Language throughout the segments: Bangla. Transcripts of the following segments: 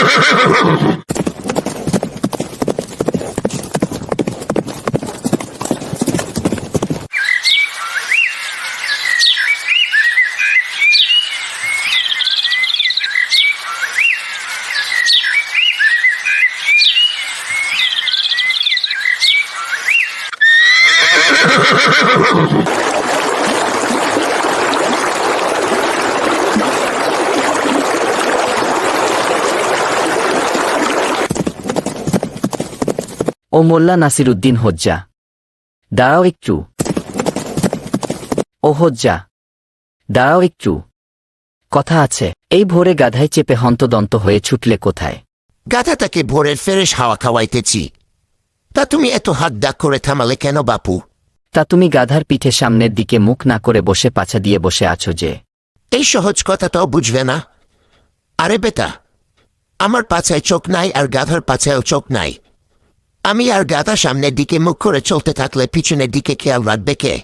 Ha ha ha ha ha ha! ও মোল্লা নাসির উদ্দিন হজ্জা। দাঁড়াও একটু। ও হজ্জা। দাঁড়াও একটু। কথা আছে। এই ভোরে গাধায় চেপে হন্তদন্ত হয়ে ছুটলে কোথায়? গাধাটাকে ভোরের ফেরেশ হাওয়া খাওয়াইতেছি। তা তুমি এত হাত ডাক করে থামালে কেন বাপু? তা তুমি গাধার পিঠে সামনের দিকে মুখ না করে বসে পাছা দিয়ে বসে আছো যে। এই সহজ কথাটাও বুঝবে না। আরে বেটা আমার পাছায় চোখ নাই আর গাধার পাছায়ও চোখ নাই। আমি আর গাধা সামনের দিকে মুখ করে চলতে থাকলে পিছনের দিকে খেয়াল রাখবে কে?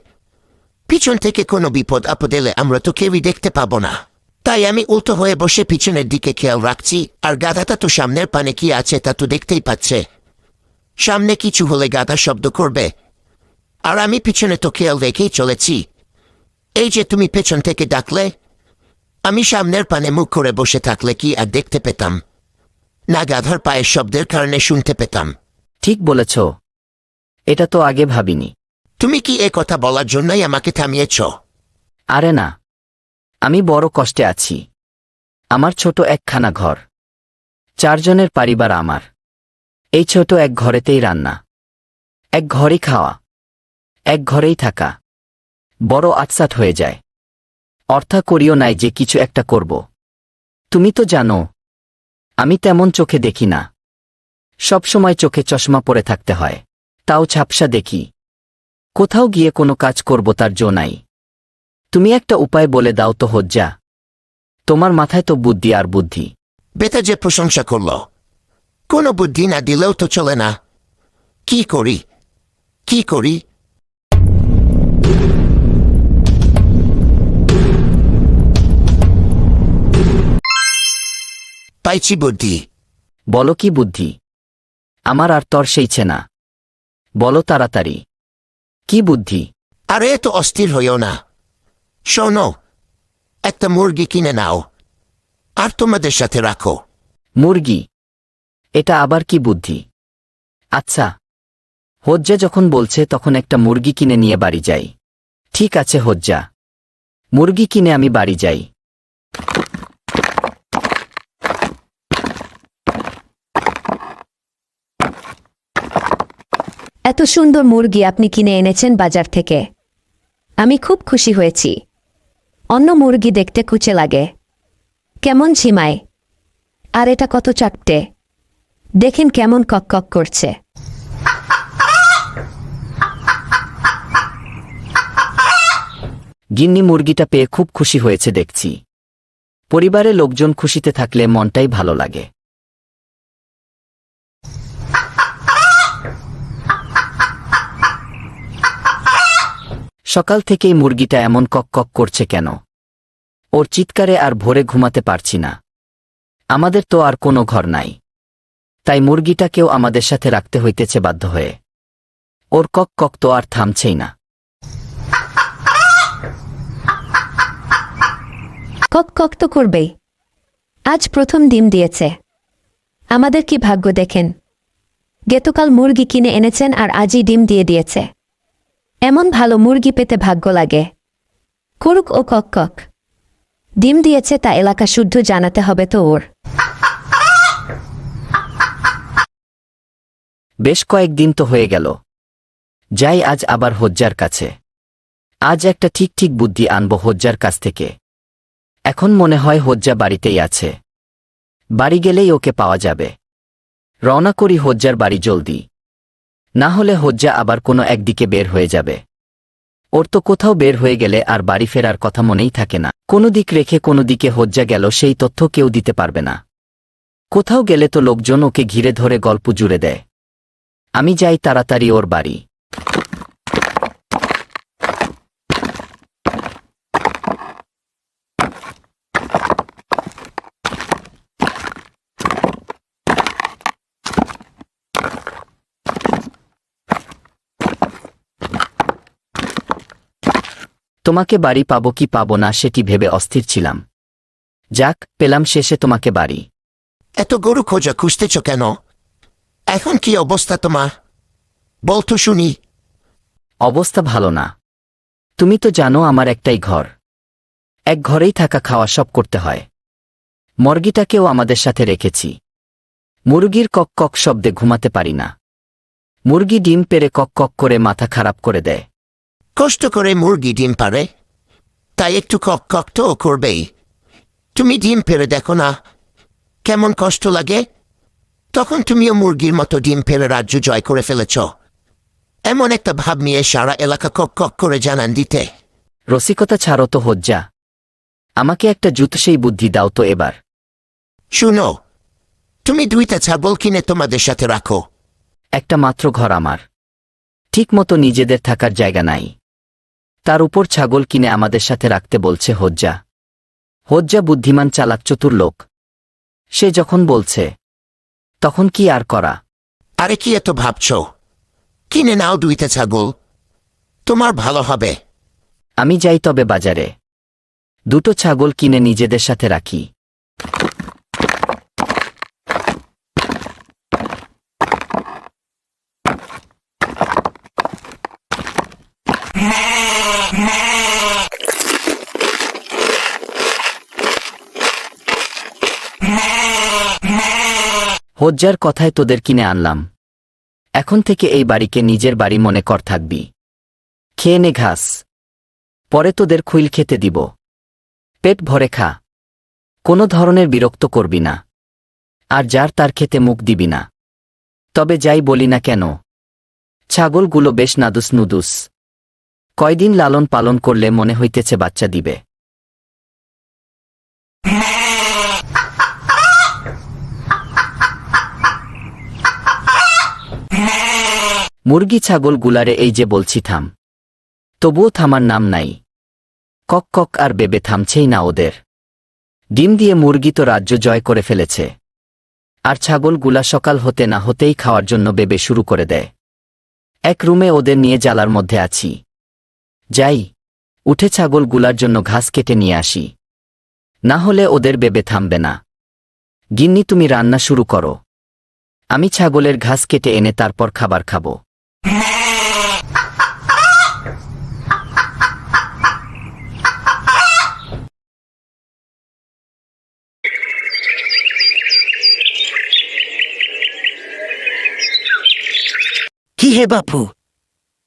পিছন থেকে কোনো বিপদ আপদ এলে আমরা তো কেউই দেখতে পাবো না। তাই আমি উল্টো হয়ে বসে পিছনের দিকে খেয়াল রাখছি, আর গাধাটা তো সামনের পানে কি আছে তা তো দেখতেই পাচ্ছে। সামনে কিছু হলে গাধা শব্দ করবে, আর আমি পিছনে তো খেয়াল রেখেই চলেছি। এই যে তুমি পেছন থেকে ডাকলে, আমি সামনের পানে মুখ করে বসে থাকলে কি আর দেখতে পেতাম? না গাধার পায়ের শব্দের কারণে শুনতে পেতাম। ঠিক বলেছ। এটা তো আগে ভাবিনি। তুমি কি এ কথা বলার জন্যই আমাকে থামিয়েছ? আরে না। আমি বড় কষ্টে আছি। আমার ছোট একখানা ঘর। চারজনের পরিবার আমার। এই ছোট এক ঘরেতেই রান্না। এক ঘরেই খাওয়া। এক ঘরেই থাকা। বড় আটসাট হয়ে যায়। অর্থা করিও নাই যে কিছু একটা করব। তুমি তো জানো আমি তেমন চোখে দেখি না। সবসময় চোখে চশমা পরে থাকতে হয়। তাও ঝাপসা দেখি। কোথাও গিয়ে কোনো কাজ করব তার জো নাই। তুমি একটা উপায় বলে দাও তো হজ্জা। তোমার মাথায় তো বুদ্ধি আর বুদ্ধি। বেতা যে প্রশংসা করল কোনো বুদ্ধি না দিলেও তো চলে না। কি করি? কি করি? পাইছি বুদ্ধি। বলো কি বুদ্ধি? আমার আর তর সেইছে না। বলো তাড়াতাড়ি। কি বুদ্ধি? আরে তো অস্থির হইও না। শোনো একটা মুরগি কিনে নাও আর তোমাদের সাথে রাখো। মুরগি? এটা আবার কি বুদ্ধি? আচ্ছা। হজ্জা যখন বলছে তখন একটা মুরগি কিনে নিয়ে বাড়ি যাই। ঠিক আছে হজ্জা। মুরগি কিনে আমি বাড়ি যাই। এত সুন্দর মুরগি আপনি কিনে এনেছেন বাজার থেকে। আমি খুব খুশি হয়েছি। অন্য মুরগি দেখতে কুচে লাগে। কেমন ঝিমায়? আর এটা কত চাপটে। দেখেন কেমন কক কক করছে। গিন্নি মুরগিটা পেয়ে খুব খুশি হয়েছে দেখছি। পরিবারের লোকজন খুশিতে থাকলে মনটাই ভালো লাগে। সকাল থেকেই মুরগিটা এমন কক কক করছে কেন? ওর চিৎকারে আর ভোরে ঘুমাতে পারছি না। আমাদের তো আর কোনো ঘর নাই। তাই মুরগিটাকেও আমাদের সাথে রাখতে হইতেছে বাধ্য হয়ে। ওর কক কক তো আর থামছেই না। কক কক তো করবেই। আজ প্রথম ডিম দিয়েছে। আমাদের কি ভাগ্য দেখেন? গতকাল মুরগি কিনে এনেছেন আর আজই ডিম দিয়ে দিয়েছে। এমন ভালো মুরগি পেতে ভাগ্য লাগে। করুক ও কক কক। ডিম দিয়েছে তা এলাকা শুদ্ধ জানাতে হবে তো ওর। বেশ কয়েকদিন তো হয়ে গেল। যাই আজ আবার হজ্জার কাছে। আজ একটা ঠিক ঠিক বুদ্ধি আনব হজ্জার কাছ থেকে। এখন মনে হয় হজ্জা বাড়িতেই আছে। বাড়ি গেলেই ওকে পাওয়া যাবে। রওনা করি হজ্জার বাড়ি জলদি। না হলে হজ্জা আবার কোনো একদিকে বের হয়ে যাবে। ওর তো কোথাও বের হয়ে গেলে আর বাড়ি ফেরার কথা মনেই থাকে না। কোনো দিক রেখে কোনো দিকে হজ্জা গেল, সেই তথ্য কেউ দিতে পারবে না। কোথাও গেলে তো লোকজন ওকে ঘিরে ধরে গল্প জুড়ে দেয়। আমি যাই তাড়াতাড়ি ওর বাড়ি। তোমাকে বাড়ি পাবো কি পাবো না সেটি ভেবে অস্থির ছিলাম। যাক পেলাম শেষে তোমাকে বাড়ি। এত গরু খোঁজা খুঁজতেছ কেন? এখন কি অবস্থা তোমার? বলতো শুনি। অবস্থা ভালো না। তুমি তো জানো আমার একটাই ঘর। এক ঘরেই থাকা খাওয়া সব করতে হয়। মর্গিটাকেও আমাদের সাথে রেখেছি। মুরগির কক কক শব্দে ঘুমাতে পারি না। মুরগি ডিম পেরে কক কক করে মাথা খারাপ করে দেয়। কষ্ট করে মুরগি ডিম পারে তাই একটু কক কক তো করবেই। তুমি ডিম পেরে দেখো না কেমন কষ্ট লাগে? তখন তুমিও মুরগির মতো ডিম পেরে রাজ্য জয় করে ফেলেছ। এমন একটা ভাব নিয়ে সারা এলাকা কক কক করে জানান দিতে। রসিকতা ছাড়ো তো হজ্জা। আমাকে একটা জুত সেই বুদ্ধি দাও তো এবার। শুনো তুমি দুইটা ছাগল কিনে তোমাদের সাথে রাখো। একটা মাত্র ঘর আমার। ঠিক মতো নিজেদের থাকার জায়গা নাই। তার উপর ছাগল কিনে আমাদের সাথে রাখতে বলছে হজ্জা। হজ্জা বুদ্ধিমান চালাক চতুর লোক। সে যখন বলছে তখন কি আর করা? আরে কি এত ভাবছ? কিনে নাও দুইটা ছাগল। তোমার ভালো হবে। আমি যাই তবে বাজারে। দুটো ছাগল কিনে নিজেদের সাথে রাখি। হজ্জার কথায় তোদের কিনে আনলাম। এখন থেকে এই বাড়িকে নিজের বাড়ি মনে কর থাকবি। খেয়ে নে ঘাস। পরে তোদের খুইল খেতে দিব। পেট ভরে খা। কোনো ধরনের বিরক্ত করবি না। আর যার তার খেতে মুখ দিবি না। তবে যাই বলি না কেন? ছাগলগুলো বেশ নাদুস নুদুস। কয়দিন লালন পালন করলে মনে হইতেছে বাচ্চা দিবে। মুরগি ছাগল গুলারে এই যে বলছি থাম। তবুও থামার নাম নাই। কক কক আর বেবে থামছেই না ওদের। ডিম দিয়ে মুরগি তো রাজ্য জয় করে ফেলেছে। আর ছাগলগুলা সকাল হতে না হতেই খাওয়ার জন্য বেবে শুরু করে দেয়। এক রুমে ওদের নিয়ে জ্বালার মধ্যে আছি। যাই, উঠে ছাগলগুলার জন্য ঘাস কেটে নিয়ে আসি। না হলে ওদের বেবে থামবে না। গিন্নি তুমি রান্না শুরু করো। আমি ছাগলের ঘাস কেটে এনে তারপর খাবার খাব। কি হে বাপু?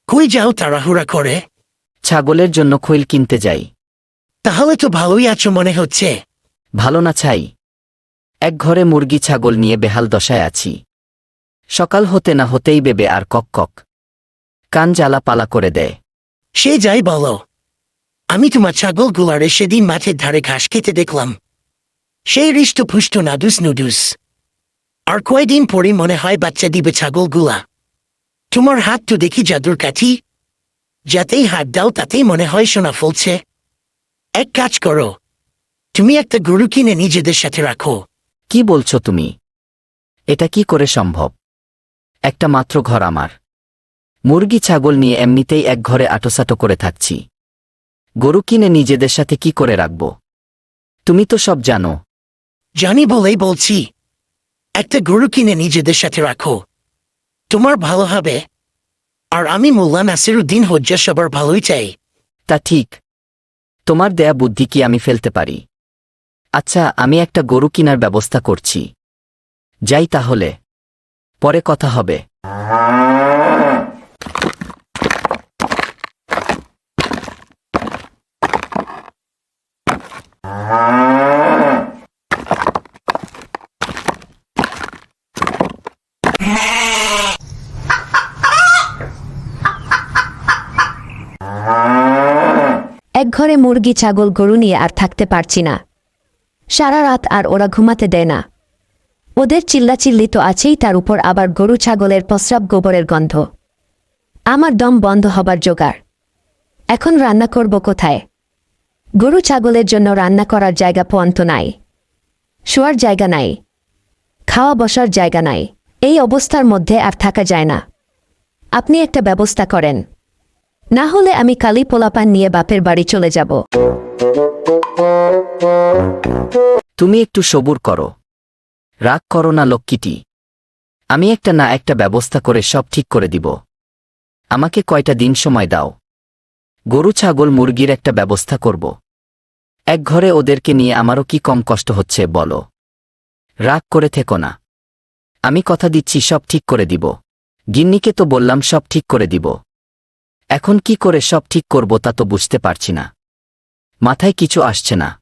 কই যাও তাড়াহুড়া করে? ছাগলের জন্য খৈল কিনতে যাই। তাহলে তো ভালোই আছো মনে হচ্ছে। ভালো না ছাই। এক ঘরে মুরগি ছাগল নিয়ে বেহাল দশায় আছি। সকাল হতে না হতেই বেবে আর কক কক। কান জ্বালা পালা করে দেয়। সে যাই বলো। আমি তোমার ছাগল গুলারে সেদিন মাঠের ধারে ঘাস খেতে দেখলাম। সেই হৃষ্টপুষ্ট নাদুস নুডুস আর কয়দিন পরে মনে হয় বাচ্চা দিবে ছাগলগুলা তোমার হাত তো দেখি জাদুর কাঠি। যাতেই হাত দাও তাতেই মনে হয় সোনা ফলছে। এক কাজ করো। তুমি একটা গরু কিনে নিজেদের সাথে রাখো। কি বলছো তুমি? এটা কি করে সম্ভব? একটা মাত্র ঘর আমার। মুরগি ছাগল নিয়ে এমনিতেই এক ঘরে আটোসাটো করে থাকছি। গরু কিনে নিজেদের সাথে কি করে রাখব? তুমি তো সব জানো। জানি বলেই বলছি একটা গরু কিনে নিজেদের সাথে রাখো। তোমার ভালো হবে আর আমি মোল্লা নাসিরুদ্দিন হজ্জা সবার ভালোই চাই। তা ঠিক। তোমার দেয়া বুদ্ধি কি আমি ফেলতে পারি? আচ্ছা আমি একটা গরু কিনার ব্যবস্থা করছি। যাই তাহলে। পরে কথা হবে এক ঘরে মুরগি, ছাগল, গরু নিয়ে আর থাকতে পারছি না। সারা রাত আর ওরা ঘুমাতে দেয় না। ওদের চিল্লাচিল্লি তো আছেই, তার উপর আবার গরু, ছাগলের প্রস্রাব, গোবরের গন্ধ। আমার দম বন্ধ হবার জোগাড়। এখন রান্না করব কোথায়? গরু, ছাগলের জন্য রান্না করার জায়গা পন্ত নাই। শোয়ার জায়গা নাই। খাওয়া বসার জায়গা নাই। এই অবস্থার মধ্যে আর থাকা যায় না। আপনি একটা ব্যবস্থা করেন। না হলে আমি কালি পোলাপান নিয়ে বাপের বাড়ি চলে যাব। তুমি একটু সবুর করো। রাগ করো না লক্ষ্মীটি। আমি একটা না একটা ব্যবস্থা করে সব ঠিক করে দিব। আমাকে কয়টা দিন সময় দাও। গরু ছাগল মুরগির একটা ব্যবস্থা করব। এক ঘরে ওদেরকে নিয়ে আমারও কি কম কষ্ট হচ্ছে বলো। রাগ করে থেকো না। আমি কথা দিচ্ছি সব ঠিক করে দিব। গিন্নিকে তো বললাম সব ঠিক করে দিব। এখন কি করে সব ঠিক করব তা তো বুঝতে পারছি না। মাথায় কিছু আসছে না।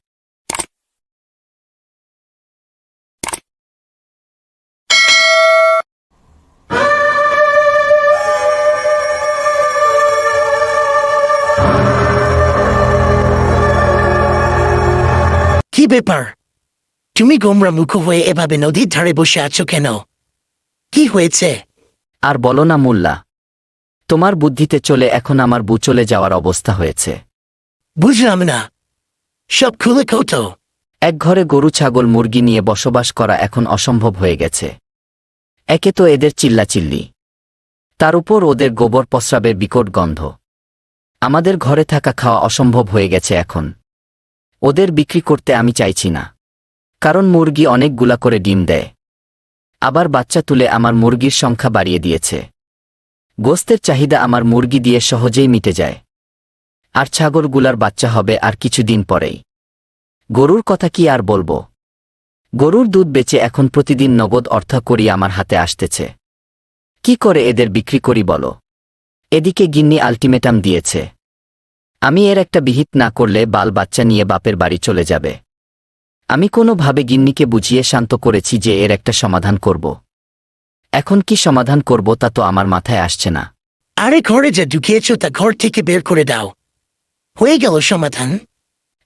কি ব্যাপার? তুমি গোমরা মুখ হয়ে এভাবে নদীর ধারে বসে আছো কেন? কি হয়েছে? আর বলো না মোল্লা। তোমার বুদ্ধিতে চলে এখন আমার বু চলে যাওয়ার অবস্থা হয়েছে। বুঝলাম না। সব খুলে কতো এক ঘরে গরু ছাগল মুরগি নিয়ে বসবাস করা এখন অসম্ভব হয়ে গেছে। একে তো এদের চিল্লাচিল্লি। তার উপর ওদের গোবর প্রস্রাবের বিকট গন্ধ। আমাদের ঘরে থাকা খাওয়া অসম্ভব হয়ে গেছে এখন। ওদের বিক্রি করতে আমি চাইছি না। কারণ মুরগি অনেকগুলা করে ডিম দেয়। আবার বাচ্চা তুলে আমার মুরগির সংখ্যা বাড়িয়ে দিয়েছে। গোস্তের চাহিদা আমার মুরগি দিয়ে সহজেই মিটে যায়। আর ছাগলগুলার বাচ্চা হবে আর কিছুদিন পরেই। গরুর কথা কি আর বলব? গরুর দুধ বেচে এখন প্রতিদিন নগদ অর্থ করি আমার হাতে আসতেছে। কি করে এদের বিক্রি করি বলো? এদিকে গিন্নি আলটিমেটাম দিয়েছে। আমি এর একটা বিহিত না করলে বাল বাচ্চা নিয়ে বাপের বাড়ি চলে যাবে। আমি কোনোভাবে গিন্নিকে বুঝিয়ে শান্ত করেছি যে এর একটা সমাধান করব। এখন কি সমাধান করব তা তো আমার মাথায় আসছে না। আরে ঘরে যা ঢুকিয়েছ তা ঘর থেকে বের করে দাও। হয়ে গেল সমাধান।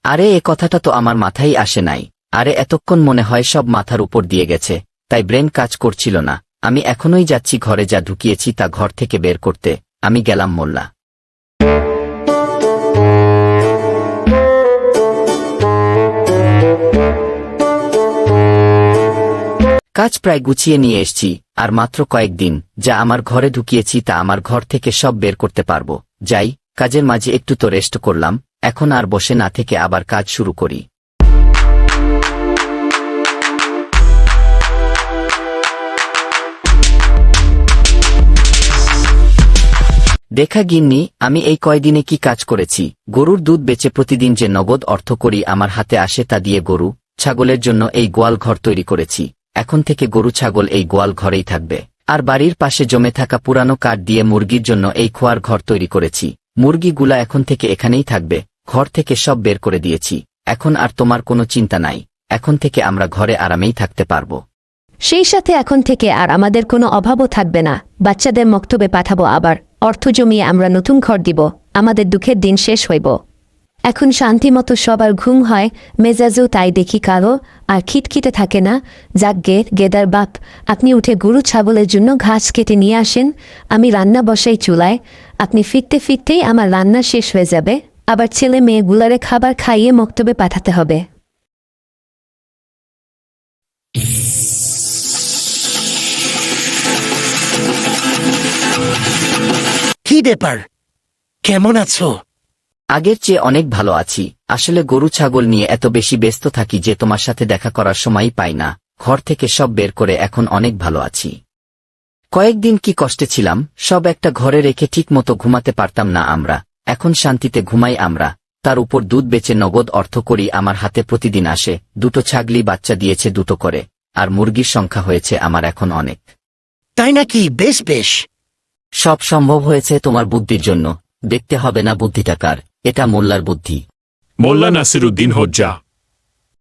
আরে এ কথাটা তো আমার মাথায় আসে নাই। আরে এতক্ষণ মনে হয় সব মাথার উপর দিয়ে গেছে তাই ব্রেন কাজ করছিল না। আমি এখনই যাচ্ছি ঘরে যা ঢুকিয়েছি তা ঘর থেকে বের করতে। আমি গেলাম মোল্লা। কাজ প্রায় গুছিয়ে নিয়ে এসছি। আর মাত্র কয়েকদিন, যা আমার ঘরে ঢুকিয়েছি তা আমার ঘর থেকে সব বের করতে পারব। যাই, কাজের মাঝে একটু তো রেস্ট করলাম, এখন আর বসে না থেকে আবার কাজ শুরু করি। দেখা গিন্নি, আমি এই কয়দিনে কি কাজ করেছি? গরুর দুধ বেচে প্রতিদিন যে নগদ অর্থ করি আমার হাতে আসে তা দিয়ে গরু, ছাগলের জন্য এই গোয়াল ঘর তৈরি করেছি। এখন থেকে গরু, ছাগল এই গোয়াল ঘরেই থাকবে। আর বাড়ির পাশে জমে থাকা পুরানো কাঠ দিয়ে মুরগির জন্য এই খোয়ার ঘর তৈরি করেছি। মুরগিগুলা এখন থেকে এখানেই থাকবে। ঘর থেকে সব বের করে দিয়েছি। এখন আর তোমার কোনো চিন্তা নাই। এখন থেকে আমরা ঘরে আরামেই থাকতে পারব। সেই সাথে এখন থেকে আর আমাদের কোনো অভাবও থাকবে না। বাচ্চাদের মক্তবে পাঠাবো আবার। অর্থ জমিয়ে আমরা নতুন ঘর দিব। আমাদের দুঃখের দিন শেষ হইব। এখন শান্তিমতো সবার ঘুম হয়, মেজাজও তাই দেখি কারও, আর খিটখিটে থাকে না। যাক গে, গেদার বাপ, আপনি উঠে গরু ছাগলের জন্য ঘাস কেটে নিয়ে আসেন। আমি রান্না বসাই চুলায়। আপনি ফিরতে ফিরতেই আমার রান্না শেষ হয়ে যাবে। আবার ছেলে মেয়েগুলারে খাবার খাইয়ে মক্তবে পাঠাতে হবে। কি ব্যাপার? কেমন আছো? আগের চেয়ে অনেক ভালো আছি আসলে গরু ছাগল নিয়ে এত বেশি ব্যস্ত থাকি যে তোমার সাথে দেখা করার সময়ই পাই না ঘর থেকে সব বের করে এখন অনেক ভালো আছি। কয়েকদিন কি কষ্টে ছিলাম সব একটা ঘরে রেখে ঠিক মতো ঘুমাতে পারতাম না আমরা এখন শান্তিতে ঘুমাই আমরা তার উপর দুধ বেচে নগদ অর্থ করি আমার হাতে প্রতিদিন আসে দুটো ছাগলি বাচ্চা দিয়েছে দুটো করে আর মুরগির সংখ্যা হয়েছে আমার এখন অনেক। তাই নাকি? বেশ বেশ। সব সম্ভব হয়েছে তোমার বুদ্ধির জন্য দেখতে হবে না বুদ্ধিটা কার। এটা মোল্লার বুদ্ধি। মোল্লা নাসিরুদ্দিন হজ্জা।